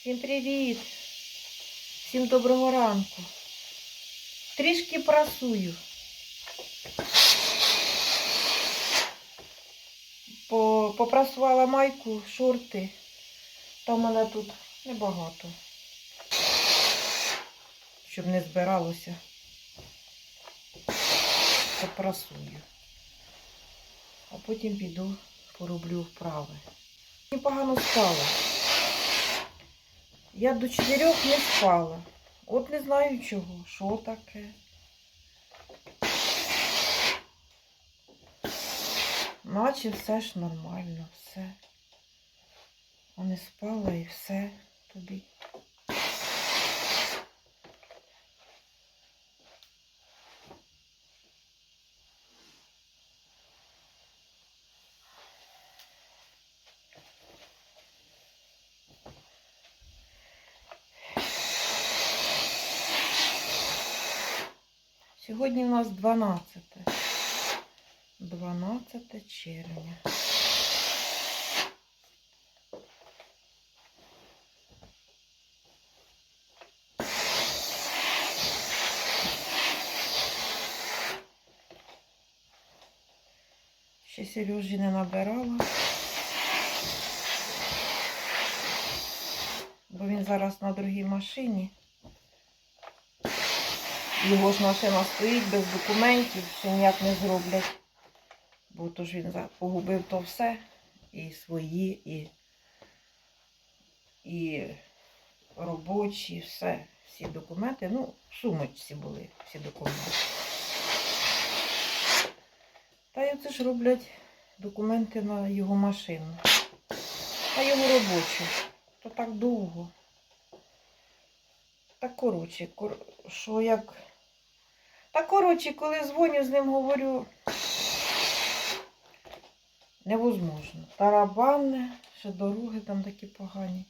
Всім привіт! Всім доброго ранку. Трішки прасую. Попрасувала майку, шорти. Та в мене тут небагато. Щоб не збиралося. Попрасую. А потім піду пороблю вправи. Непогано спала. Я до чотирьох не спала. От не знаю чого. Що таке? Наче все ж нормально, все. А не спала і все тобі. Сьогодні у нас 12. 12 червня. Ще Сережі не набирала. Бо він зараз на другій машині. Його ж машина стоїть без документів, ще ніяк не зроблять. Бо то ж він погубив то все. І свої, і, і робочі, все, всі документи. Ну, в сумочці були всі документи. Та й оце ж роблять документи на його машину. А його робочу. То так довго. Так коротше, кор... що як. Та коротше, коли дзвоню з ним говорю, невозможно. Тарабанне, ще дороги там такі погані.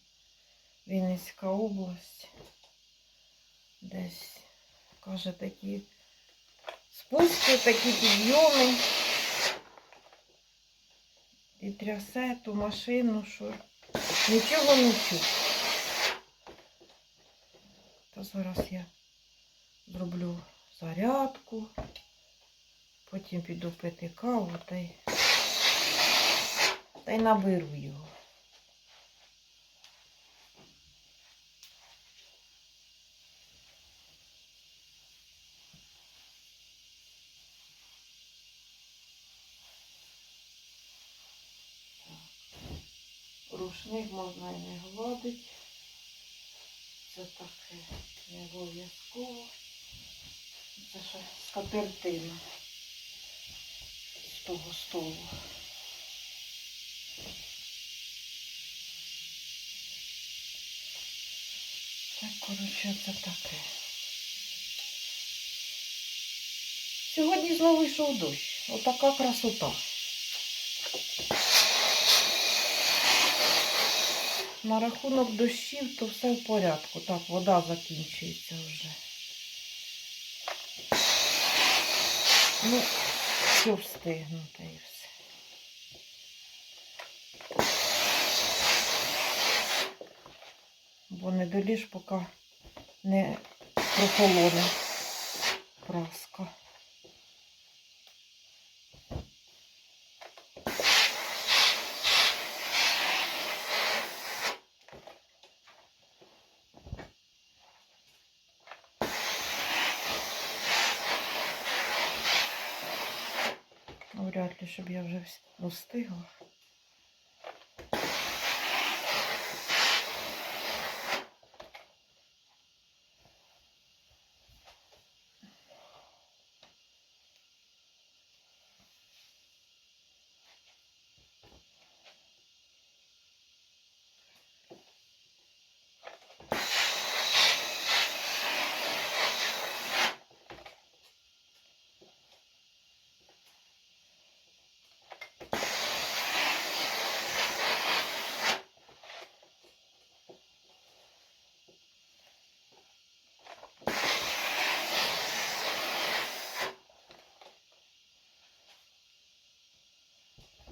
Вінницька область. Десь, каже, такі спуски, такі підйоми. І трясе ту машину, що нічого не чути. Та зараз я зроблю зарядку, потім піду пити каву та й, та й наберу його. Рушник можна і не гладить. Це таке не обов'язково. Це ще скатертина з того столу. Так, коротше, це таке. Сьогодні знову йшов дощ. Отака красота. На рахунок дощів, то все в порядку. Так, вода закінчується вже. Ну, все встигнуто і все. Бо не доліж, поки не прохолоне праска. Щоб я вже вс- встигла.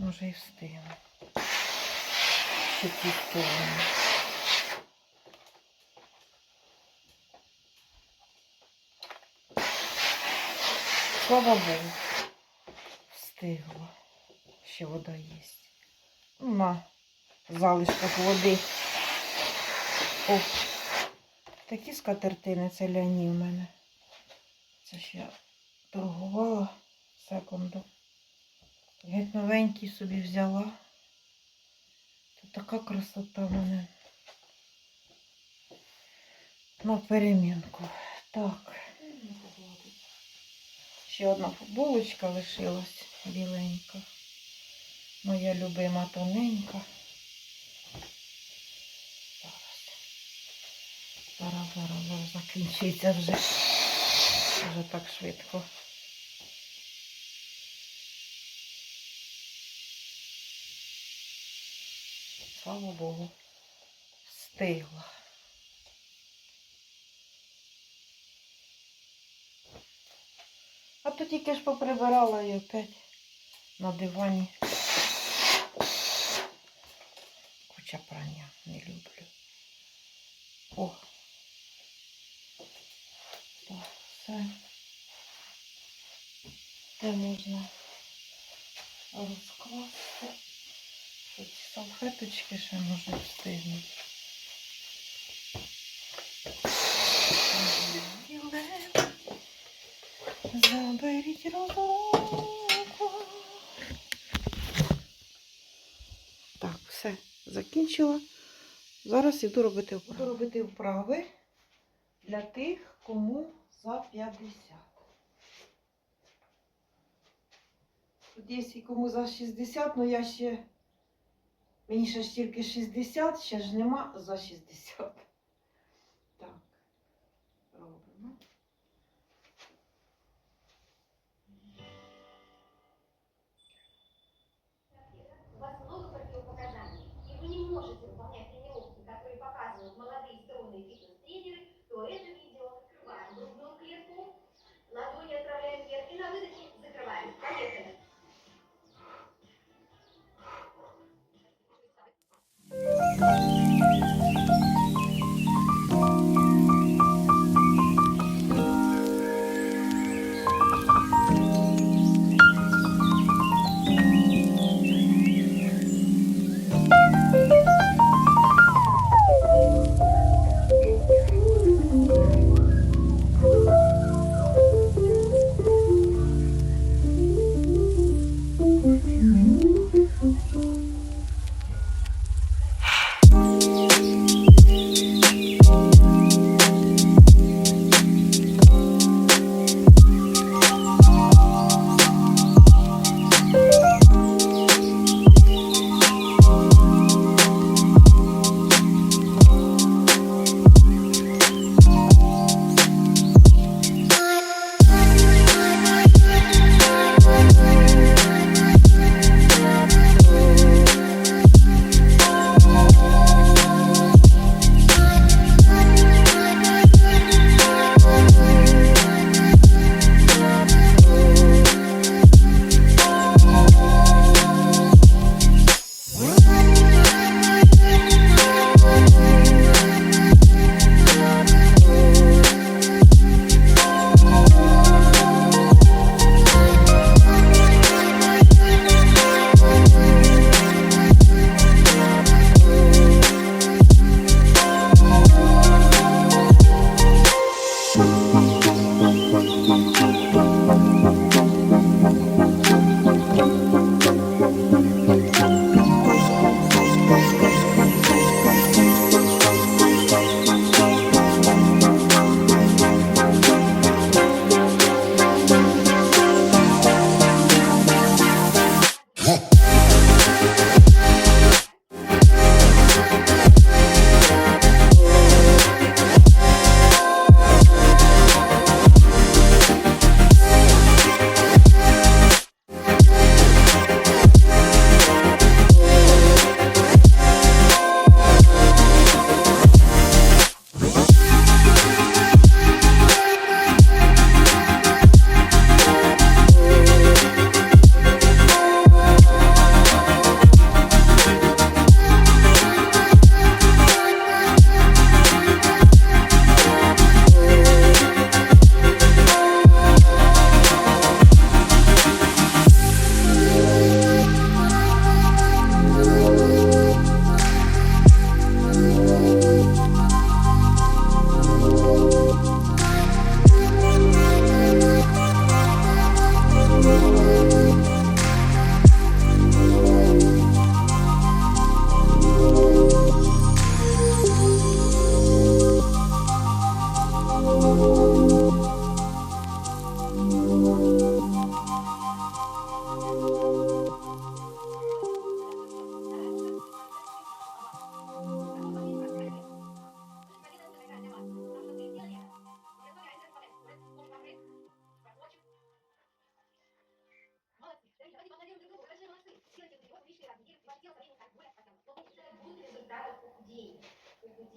може і встигну. Ще ті сторони. Слава Богу, встигла. Ще вода є. На залишках води. О, такі скатертини це ляні в мене. Це ж я торгувала секунду. Геть новенький собі взяла. Тут така красота в мене. На перемінку. Так. Ще одна футболочка лишилась біленька. Моя любима тоненька. Зараз. Зараз, зараз, закінчиться вже. Вже так швидко. Слава Богу. Встигла. А то тільки ж поприбирала і опять на дивані. Куча прання не люблю. О. Так, все. Де можна розкласти. Ці салфеточки ще можуть встигнути. Заберіть розлуку. Так, все, закінчила. Зараз іду робити вправи. Буду робити вправи для тих, кому за 50. Тут є кому за 60, але я ще. Мені ще ж тільки 60, ще ж нема за 60. Так, робимо.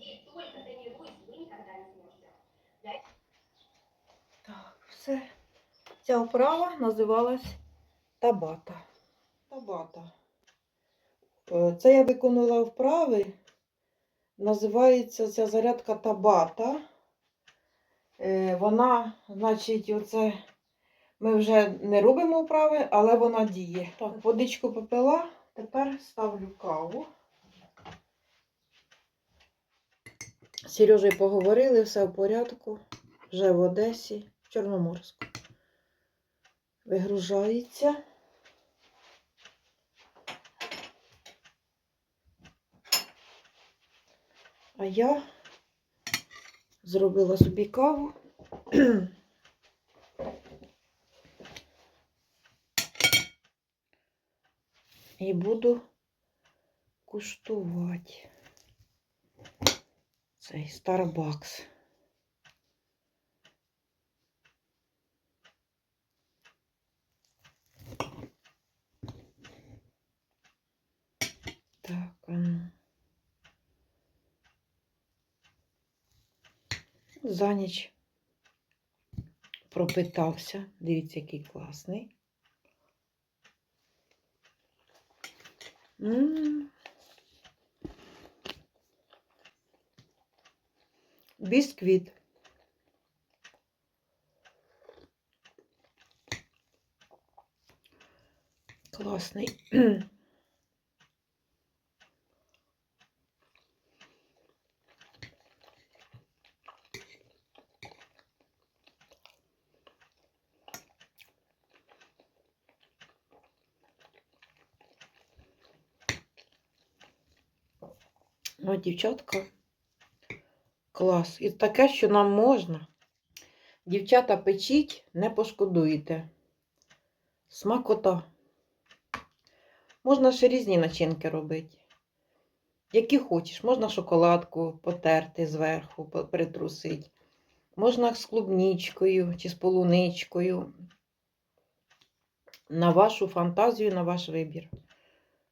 И только тренируясь, вы никогда не сможете. Так, все. Ця вправа називалась табата. Табата. Е, Це я виконала вправи. Називається ця зарядка табата. Е, Вона, значить, оце ми вже не робимо вправи, але вона діє. Так, водичку попила, тепер ставлю каву. З Сережею поговорили, все в порядку. Вже в Одесі, в Чорноморську. Вигружається. А я зробила собі каву. І буду куштувати цей Starbucks. Так, ну. За ніч пропитався. Дивіться, який класний. М. Бісквіт. Класний. Ну, дівчатка, клас. І таке, що нам можна. Дівчата, печіть, не пошкодуєте. Смакота. Можна ще різні начинки робити. Які хочеш. Можна шоколадку потерти зверху, притрусити. Можна з клубничкою чи з полуничкою. На вашу фантазію, на ваш вибір.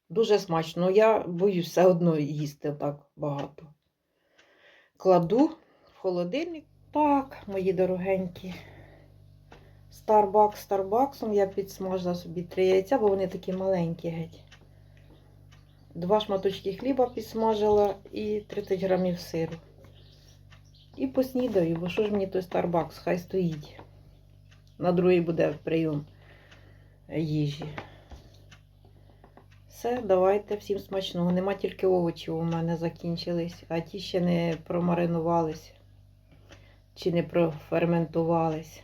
Дуже смачно. Ну, Я боюсь все одно їсти так багато. Кладу в холодильник. Так, мої дорогенькі. Старбакс Старбаксом я підсмажила собі три яйця, бо вони такі маленькі геть. Два шматочки хліба підсмажила і 30 грамів сиру. І поснідаю, бо що ж мені той Старбакс, хай стоїть. На другий буде прийом їжі. Все, давайте всім смачного. Нема тільки овочів у мене закінчились, а ті ще не промаринувались чи не проферментувались.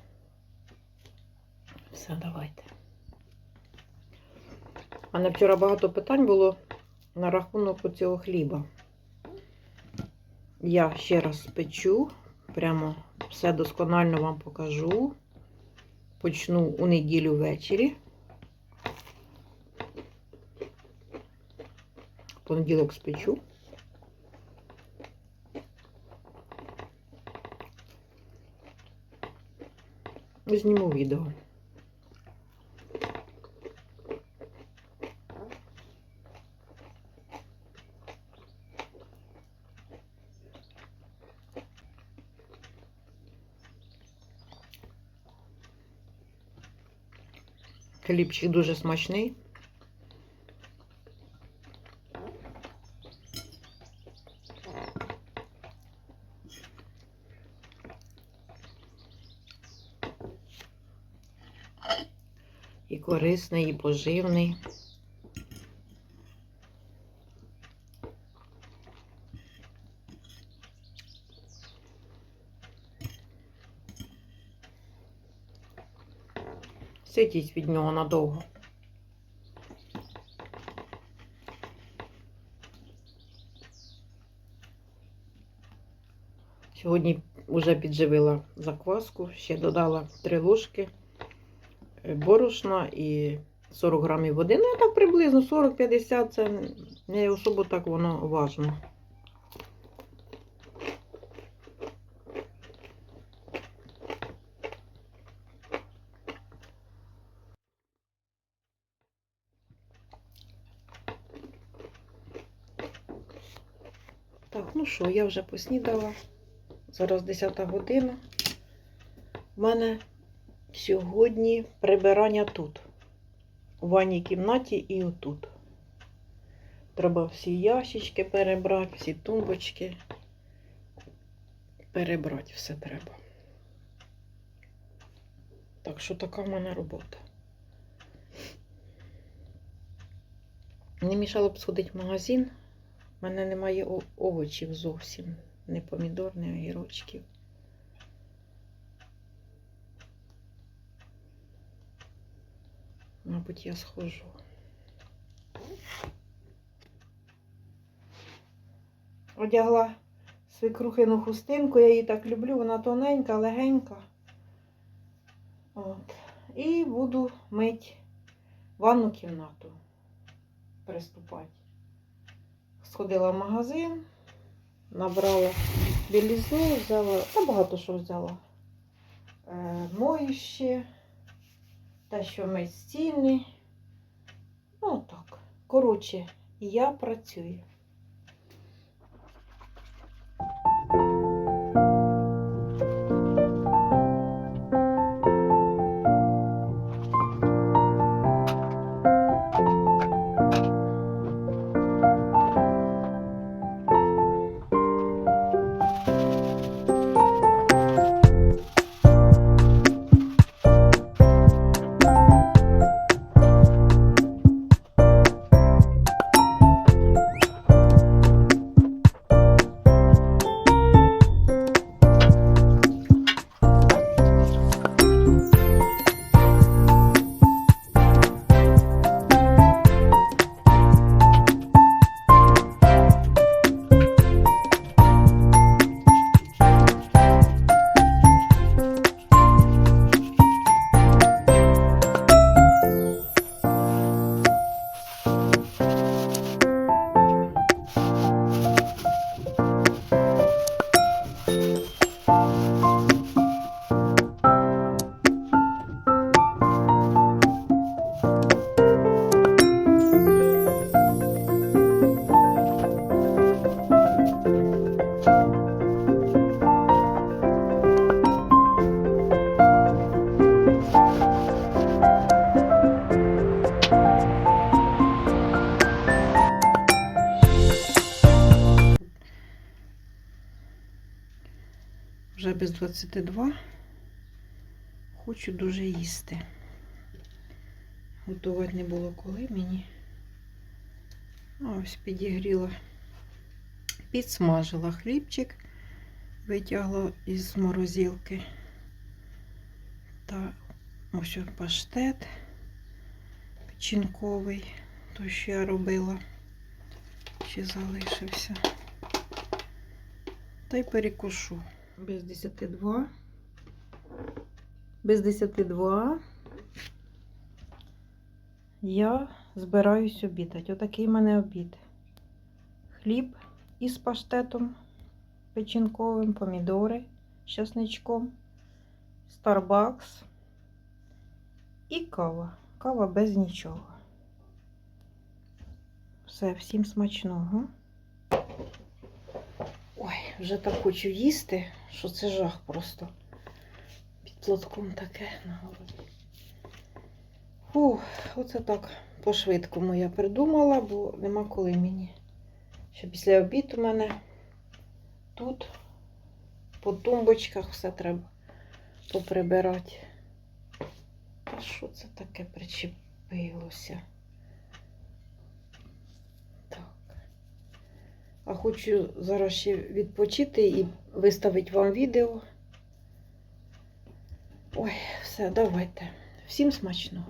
Все, давайте. У мене вчора багато питань було на рахунок цього хліба. Я ще раз спечу, прямо все досконально вам покажу. Почну у неділю ввечері. Понеділок спечу. І зніму відео. Хлібчик дуже смачний. І корисний, і поживний. Сидіть від нього надовго. Сьогодні вже підживила закваску, ще додала 3 ложки борошна і 40 грамів води. Ну, так приблизно 40-50, це не особо так воно важно. Так, ну що, я вже поснідала. Зараз 10 година. У мене сьогодні прибирання тут. У ванній кімнаті і отут. Треба всі ящички перебрати, всі тумбочки. Перебрати все треба. Так що така в мене робота. Не мішало б сходити в магазин. У мене немає овочів зовсім. Ні помідор, ні огірочків. Мабуть, я схожу. Одягла свекрухину хустинку, я її так люблю, вона тоненька, легенька. От. І буду мити ванну кімнату. Приступати. Сходила в магазин, набрала білізну, взяла, та багато що взяла. Е, моюще, те, що ми стіни. Ну так. Коротше, я працюю. Без 22. Хочу дуже їсти. Готувати не було коли мені. А ось підігріла, підсмажила хлібчик, витягла із морозилки. Та ось паштет печінковий, той, що я робила, ще залишився. Та й перекушу. Без 10-2. Без 10-2 я збираюсь обідати. Отакий в мене обід. Хліб із паштетом печінковим, помідори з часничком, Starbucks і кава. Кава без нічого. Все, всім смачного. Вже так хочу їсти, що це жах просто. Під платком таке на городі. Фух, оце так по-швидкому я придумала, бо нема коли мені. Що після обіду у мене тут по тумбочках все треба поприбирати. Та що це таке причепилося? А хочу зараз ще відпочити і виставити вам відео. Ой, все, давайте. Всім смачного.